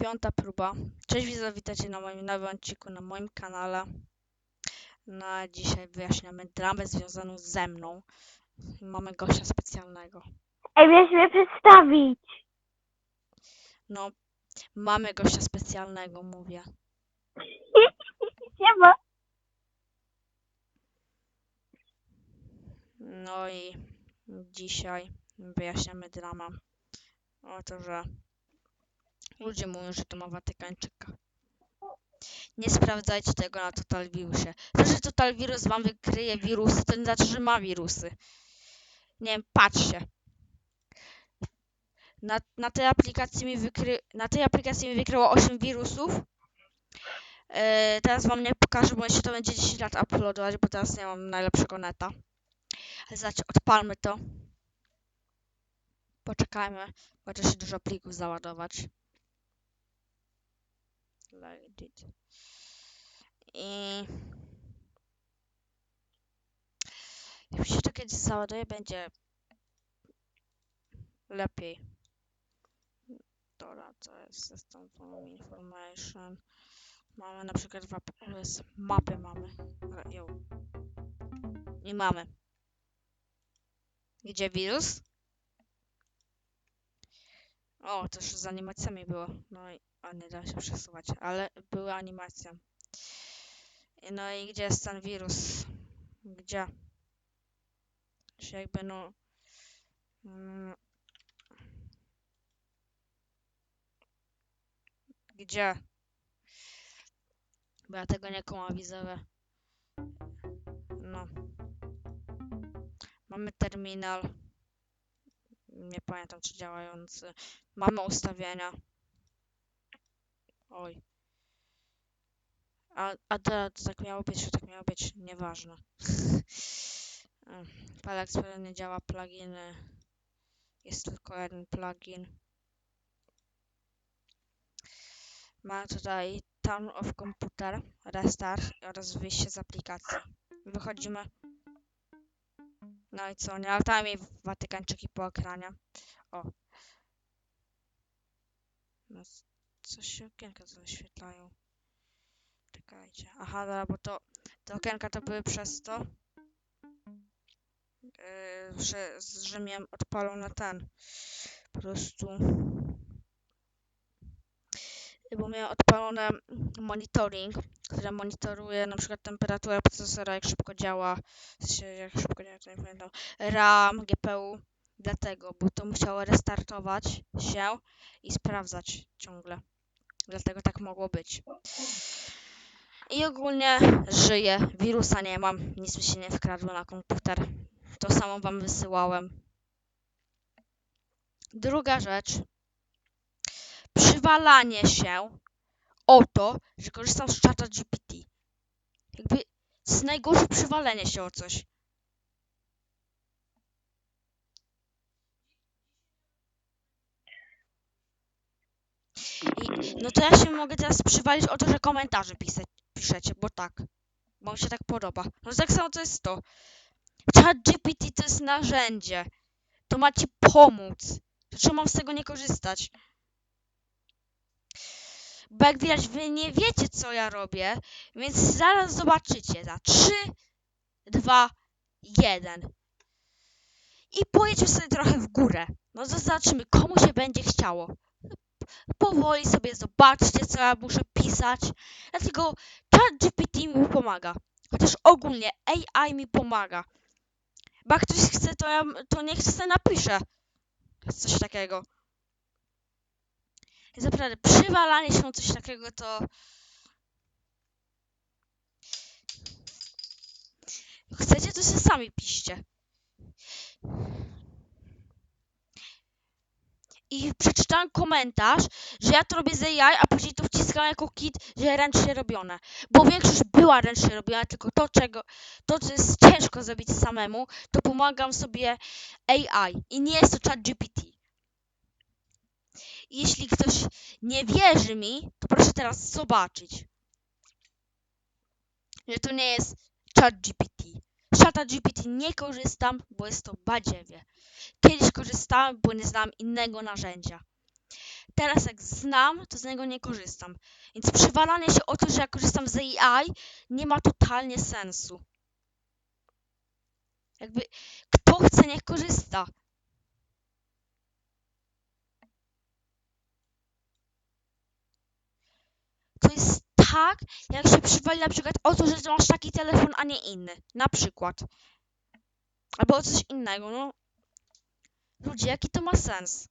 piąta próba. Cześć widzowie, witajcie na moim nowym odcinku na moim kanale. Na dzisiaj wyjaśniamy dramę związaną ze mną. Mamy gościa specjalnego. Ej, wiesz mnie przedstawić. No, mamy gościa specjalnego, mówię. Nie ma. No i dzisiaj wyjaśniamy dramę. O to, że ludzie mówią, że to ma Watykańczyka. Nie sprawdzajcie tego na Total Virusie. To, że Total Virus wam wykryje wirusy, to nie znaczy, że ma wirusy. Nie wiem, patrzcie. Na, na tej aplikacji mi wykry, na tej aplikacji mi wykryło 8 wirusów. Yy, teraz wam nie pokażę, bo jeszcze to będzie 10 lat uploadować, bo teraz nie mam najlepszego neta. Zobaczcie, odpalmy to. Poczekajmy, chociaż się dużo plików załadować. Like. I jak się to kiedyś załaduje, będzie lepiej. Dobra, to jest system information. Mamy na przykład jest, mapy mamy. Jo. I mamy. Gdzie wirus? O, już z animacjami było. No i a nie da się przesuwać, ale były animacje. I No i gdzie jest ten wirus? Gdzie? Czy jakby no... mm, Gdzie? Bo ja tego nie kumam. No. Mamy terminal. Nie pamiętam czy działający. Mamy ustawienia. Oj. A, a tak miało być, czy tak miało być? Nieważne. Em, File Explorer nie działa, pluginy. Jest tylko jeden plugin. Ma tutaj Turn off Computer, Restart oraz wyjście z aplikacji. Wychodzimy. No i co? Nie latają mi Watykańczyki po ekranie. O. No, coś się okienka zaświetlają. Czekajcie. Aha, dobra, bo to te okienka to były przez to, yy, że, że miałem odpalony ten po prostu bo miałem odpalony monitoring, który monitoruje na przykład temperaturę procesora, jak szybko działa, jak szybko działa, to nie pamiętam, RAM, GPU, dlatego, bo to musiało restartować się i sprawdzać ciągle. Dlatego tak mogło być. I ogólnie żyję, wirusa nie mam, nic mi się nie wkradło na komputer. To samo wam wysyłałem. Druga rzecz. Przywalanie się o to, że korzystam z czata GPT. Jakby to najgorsze przywalenie się o coś. I, no to ja się mogę teraz przywalić o to, że komentarze pisa piszecie, bo tak. Bo mi się tak podoba. No tak samo to jest to. Chat GPT to jest narzędzie. To ma ci pomóc. Dlaczego mam z tego nie korzystać? Bo jak widać, wy nie wiecie, co ja robię, więc zaraz zobaczycie. Za 3, 2, 1. I pojedźmy sobie trochę w górę. No to zobaczymy, komu się będzie chciało. Powoli sobie zobaczcie, co ja muszę pisać. Dlatego ChatGPT mi pomaga. Chociaż ogólnie AI mi pomaga. Bo jak ktoś chce, to, ja, to niech sobie napisze. Coś takiego. Jest naprawdę przywalanie się coś takiego to. Chcecie, to się sami piszcie. I przeczytałem komentarz, że ja to robię z AI, a później to wciskam jako kit, że ręcznie robione. Bo większość była ręcznie robiona, tylko to, czego, to, co jest ciężko zrobić samemu, to pomagam sobie AI. I nie jest to chat GPT. Jeśli ktoś nie wierzy mi, to proszę teraz zobaczyć, że to nie jest chat GPT. Z czata GPT nie korzystam, bo jest to badziewie. Kiedyś korzystałem, bo nie znałem innego narzędzia. teraz jak znam, to z niego nie korzystam. Więc przywalanie się o to, że ja korzystam z AI, nie ma totalnie sensu. Jakby kto chce, niech korzysta. To jest tak, jak się przywali na przykład o to, że masz taki telefon, a nie inny. Na przykład. Albo o coś innego, no. Ludzie, jaki to ma sens?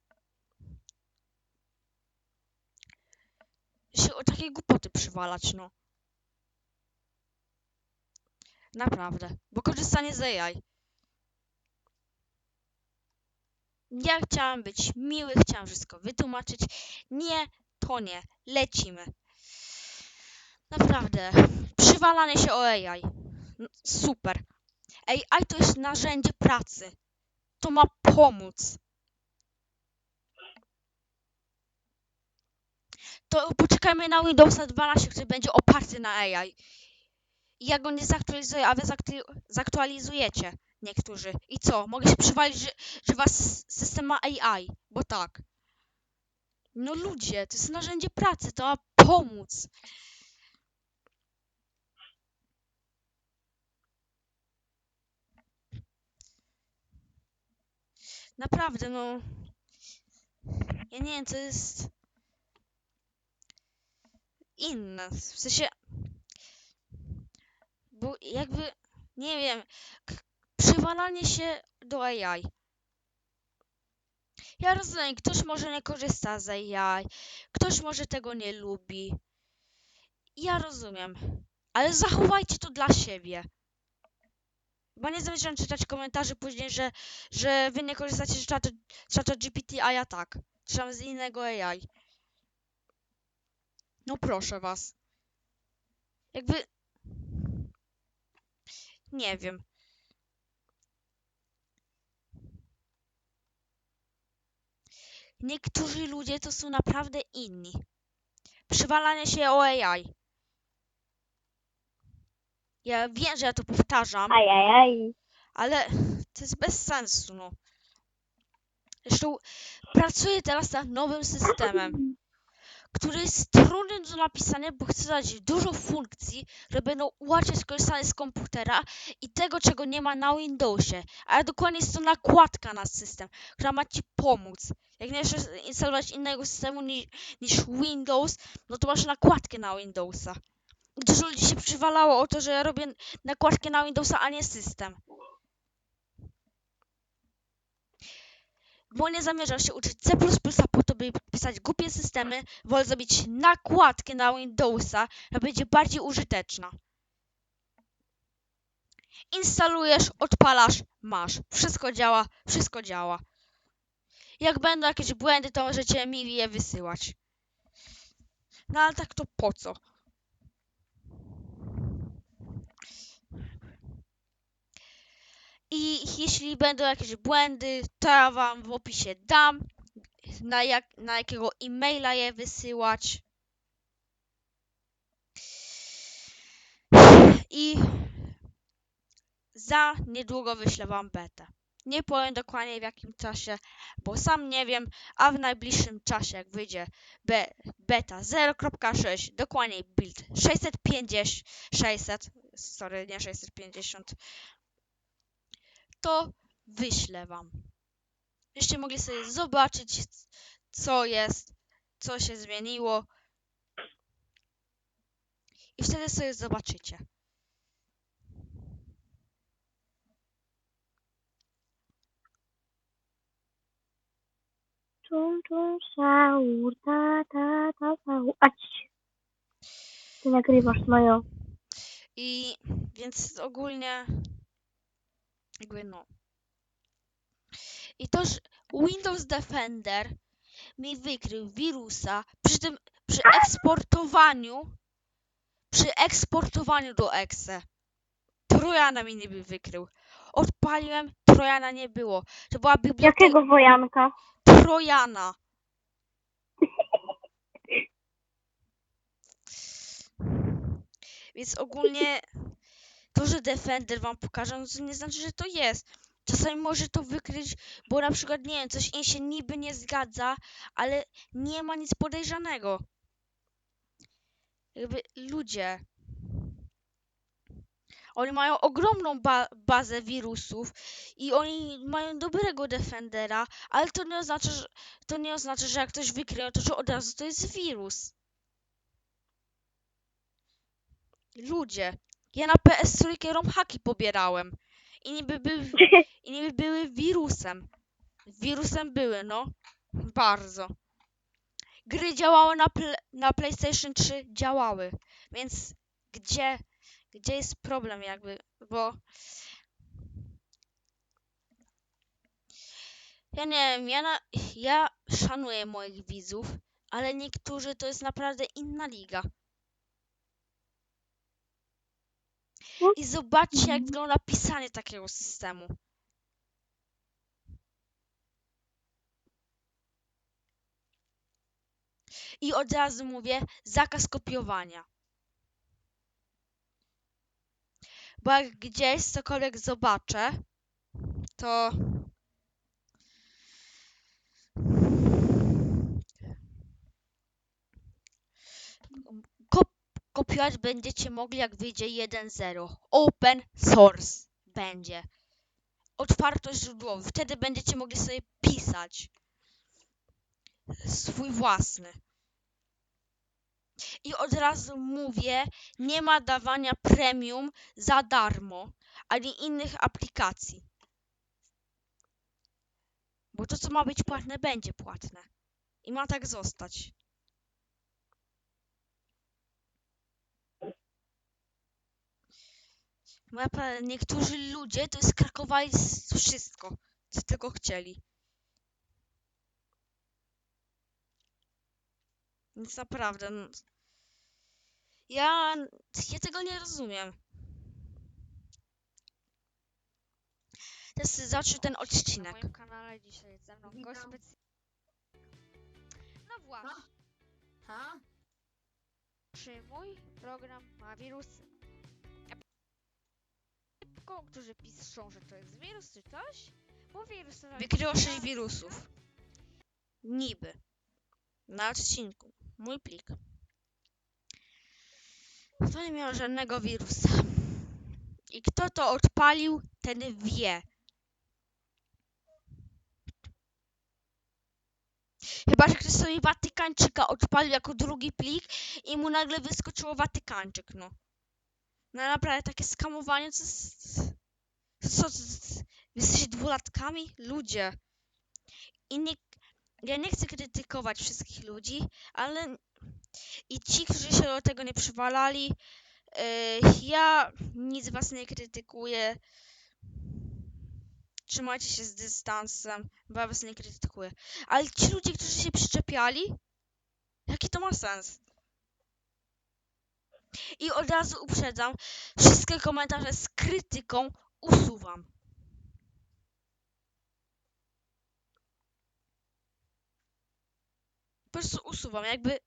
Się o takie głupoty przywalać, no. Naprawdę. Bo korzystanie z AI. Ja chciałam być miły, chciałam wszystko wytłumaczyć. Nie, to nie. Lecimy. Naprawdę. Przywalanie się o AI. No, Super. AI to jest narzędzie pracy. To ma pomóc. To poczekajmy na Windowsa 12, który będzie oparty na AI. I ja go nie zaktualizuję, a wy zaktu- zaktualizujecie niektórzy. I co? Mogę się przywalić, że, że was system ma AI, bo tak. No ludzie, to jest narzędzie pracy, to ma pomóc. Naprawdę, no. Ja nie wiem, co jest inne. W sensie. Bo jakby. Nie wiem. Przywalanie się do AI. Ja rozumiem, ktoś może nie korzysta z AI, ktoś może tego nie lubi. Ja rozumiem. Ale zachowajcie to dla siebie. Bo nie zamierzam czytać komentarzy później, że, że wy nie korzystacie z czata, GPT, a ja tak. Trzeba z innego AI. No proszę was. Jakby... Nie wiem. Niektórzy ludzie to są naprawdę inni. Przywalanie się o AI. Ja wiem, że ja to powtarzam, ale to jest bez sensu, no. Zresztą pracuję teraz nad nowym systemem, który jest trudny do napisania, bo chcę dać dużo funkcji, które będą ułatwiać korzystanie z komputera i tego, czego nie ma na Windowsie. Ale dokładnie jest to nakładka na system, która ma Ci pomóc. Jak nie chcesz instalować innego systemu niż Windows, no to masz nakładkę na Windowsa. Dużo ludzi się przywalało o to, że ja robię nakładkę na Windowsa, a nie system. Bo nie zamierzam się uczyć C++ po to, by pisać głupie systemy, wolę zrobić nakładkę na Windowsa, która będzie bardziej użyteczna. Instalujesz, odpalasz, masz. Wszystko działa, wszystko działa. Jak będą jakieś błędy, to możecie mi je wysyłać. No ale tak to po co? I jeśli będą jakieś błędy, to ja wam w opisie dam, na, jak, na jakiego e-maila je wysyłać. I za niedługo wyślę wam betę. Nie powiem dokładnie w jakim czasie, bo sam nie wiem, a w najbliższym czasie jak wyjdzie be, beta 0.6, dokładniej build 650, 600, sorry, nie 650, to wyślę wam. Żebyście mogli sobie zobaczyć, co jest, co się zmieniło. I wtedy sobie zobaczycie. Tum, tum, saur, ta, ta, ta, saur. Ać. Ty nagrywasz moją. I więc ogólnie jakby no. I to, że Windows Defender mi wykrył wirusa przy tym, przy eksportowaniu, przy eksportowaniu do exe. Trojana mi niby wykrył. Odpaliłem, Trojana nie było. To była biblioteka Jakiego wojanka? Trojana. Więc ogólnie to, że Defender wam pokaże, no to nie znaczy, że to jest. Czasami może to wykryć, bo na przykład, nie wiem, coś im się niby nie zgadza, ale nie ma nic podejrzanego. Jakby ludzie. Oni mają ogromną ba bazę wirusów i oni mają dobrego defendera, ale to nie oznacza, że, to nie oznacza, że jak ktoś wykryje, to że od razu to jest wirus. Ludzie. Ja na PS trójkę haki pobierałem. I niby, był, I niby były wirusem. Wirusem były, no. Bardzo. Gry działały na, pl na PlayStation 3, działały. Więc gdzie, gdzie jest problem jakby, bo... Ja nie wiem, ja, na, ja szanuję moich widzów, ale niektórzy to jest naprawdę inna liga. I zobaczcie, jak wygląda pisanie takiego systemu. I od razu mówię, zakaz kopiowania. Bo jak gdzieś cokolwiek zobaczę, to... kopiować będziecie mogli, jak wyjdzie 1.0. Open source będzie. Otwartość źródłowa. Wtedy będziecie mogli sobie pisać. Swój własny. I od razu mówię, nie ma dawania premium za darmo, ani innych aplikacji. Bo to, co ma być płatne, będzie płatne. I ma tak zostać. Bo naprawdę niektórzy ludzie to skrakowali wszystko, co tylko chcieli. Więc naprawdę. no, Ja, ja tego nie rozumiem. Teraz zacznę ten odcinek. Na moim kanale dzisiaj jest ze mną gość specjalny. No właśnie, Ha? czy mój program ma wirusy? Ja Szybko, którzy piszą, że to jest wirus czy coś, bo wirus Wykryło 6 wirusów. Niby. Na odcinku. Mój plik. To nie miał żadnego wirusa. I kto to odpalił, ten wie. Chyba, że ktoś sobie Watykańczyka odpalił jako drugi plik i mu nagle wyskoczyło Watykańczyk, no. No naprawdę takie skamowanie, co, to, to, wy jesteście dwulatkami? Ludzie. I nie, ja nie chcę krytykować wszystkich ludzi, ale i ci, którzy się do tego nie przywalali, yy, ja nic was nie krytykuję. Trzymajcie się z dystansem, bo ja was nie krytykuję. Ale ci ludzie, którzy się przyczepiali, jaki to ma sens? I od razu uprzedzam, wszystkie komentarze z krytyką usuwam. Po prostu usuwam, jakby...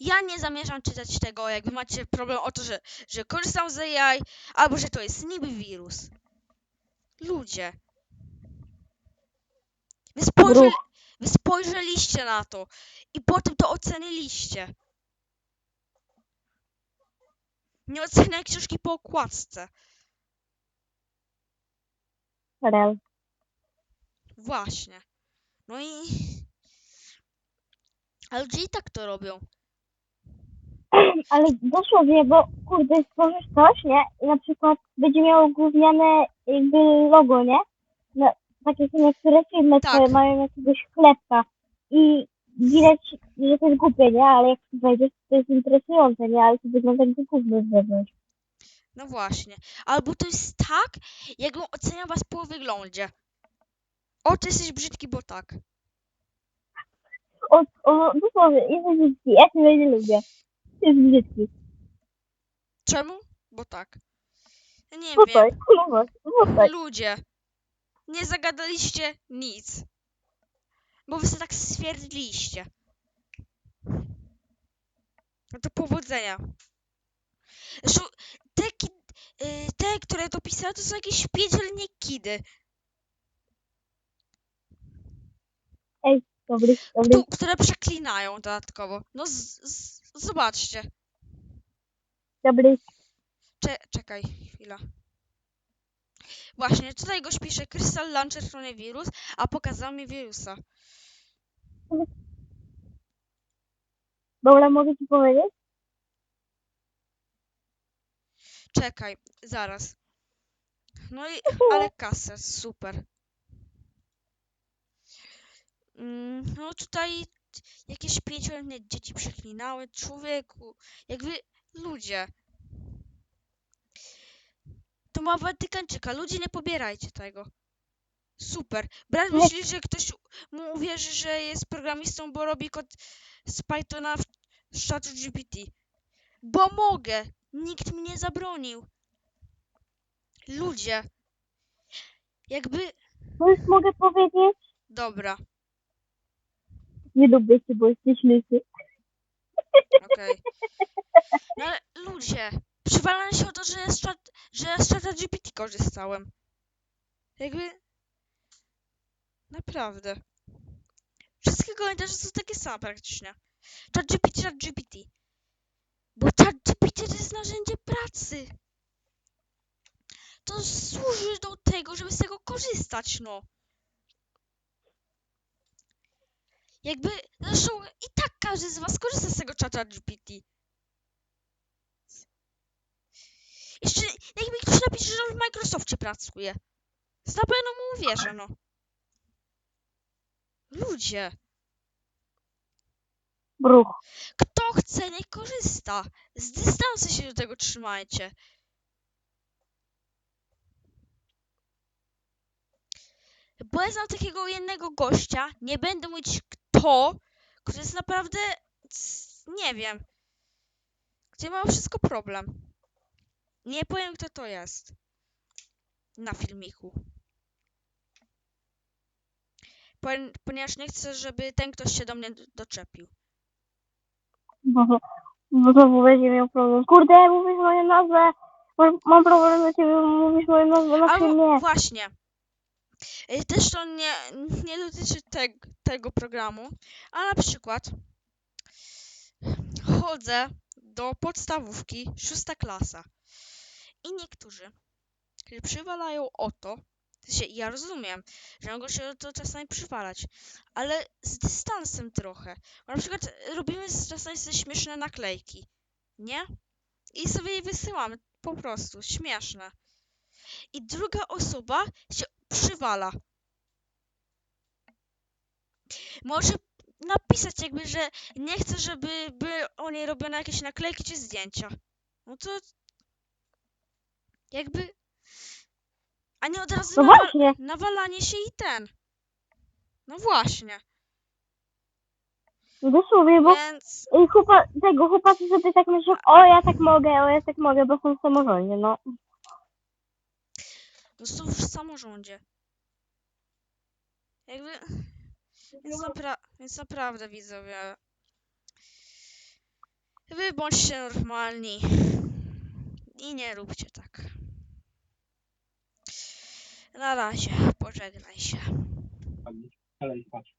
Ja nie zamierzam czytać tego, jakby macie problem o to, że, że korzystam z AI, albo że to jest niby wirus. Ludzie. Wy, spojrzy, Bruch. wy spojrzeliście na to i potem to oceniliście. Nie oceniaj książki po okładce. Rel. Właśnie. No i... I tak to robią. Ale dosłownie, bo kurde, stworzysz coś, nie? I na przykład będzie miało gówniane jakby logo, nie? No, takie są niektóre firmy, Tak. które mają jakiegoś chlebka i widać, że to jest głupie, nie? Ale jak wejdziesz, to jest interesujące, nie? Ale to wygląda jak gówno z zewnątrz. No właśnie. Albo to jest tak, jakbym oceniał was po wyglądzie. O, ty jesteś brzydki, bo tak. O, o, dosłownie, jesteś brzydki, ja cię nie lubię. Jest brzydki. Czemu? Bo tak. Nie No wiem. tak, no właśnie, no tak. Ludzie. Nie zagadaliście nic. Bo wy sobie tak stwierdziliście. No to powodzenia. Zresztą te, y, te, które które to pisały, to są jakieś piedzielnie kidy, Dobry, dobry. tu, które przeklinają dodatkowo. No z, z, zobaczcie. Dobry. Cze czekaj, chwila. Właśnie, tutaj goś pisze Crystal Launcher to nie wirus, a pokazał mi wirusa. Mogę ci powiedzieć? Czekaj, zaraz. No i, ale kasę, super. Mm, no tutaj jakieś pięcioletnie dzieci przeklinały, człowieku, jakby ludzie. To ma Watykańczyka, ludzie nie pobierajcie tego. Super. Brat Nie. myśli, że ktoś mu uwierzy, że jest programistą, bo robi kod z Pythona w z czatu GPT. Bo mogę. Nikt mi nie zabronił. Ludzie. Jakby... No już mogę powiedzieć? Dobra, Nie lubię cię, bo jesteś lysy. okej. No ale ludzie, przywalam się o to, że ja z, czat, że z czata GPT korzystałem. Jakby... Naprawdę. Wszystkie komentarze są takie same praktycznie. Chat GPT, chat GPT. Bo chat GPT to jest narzędzie pracy. To służy do tego, żeby z tego korzystać, no. Jakby, zresztą i tak każdy z was korzysta z tego czata GPT. Jeszcze, jak mi ktoś napisze, że on w Microsoftie pracuje. To na pewno mu uwierzę, no. Ludzie, Bruch. kto chce, niech korzysta. Z dystansu się do tego trzymajcie. Bo ja znam takiego jednego gościa, nie będę mówić kto, który jest naprawdę, c- nie wiem, gdzie ma wszystko problem. Nie powiem kto to jest. Na filmiku. Pon- Ponieważ nie chcę, żeby ten ktoś się do mnie doczepił. Bo, bo znowu będzie miał problem. Kurde, mówisz moją nazwę. Mam, mam problem na ciebie, mówisz moją nazwę na filmie. właśnie. Y, Też to nie, nie dotyczy teg, tego programu, a na przykład chodzę do podstawówki, szósta klasa i niektórzy, którzy przywalają o to, ja rozumiem, że mogą się to czasami przywalać, ale z dystansem trochę. Bo na przykład robimy z- czasami sobie śmieszne naklejki, nie? I sobie je wysyłamy, po prostu, śmieszne. I druga osoba się przywala. Może napisać jakby, że nie chce, żeby były o niej robione jakieś naklejki czy zdjęcia. No to jakby... A nie od razu No nawa- właśnie. nawalanie się i ten. No właśnie. Dosłownie, bo Więc i chłopa, tego chłopacy sobie tak myślą, o ja tak mogę, o ja tak mogę, bo są w samorządzie, no. no są w samorządzie. Jakby... Więc, napra- więc naprawdę widzowie... Wy bądźcie normalni. I nie róbcie tak. Na razie, pożegnaj się. Patrz.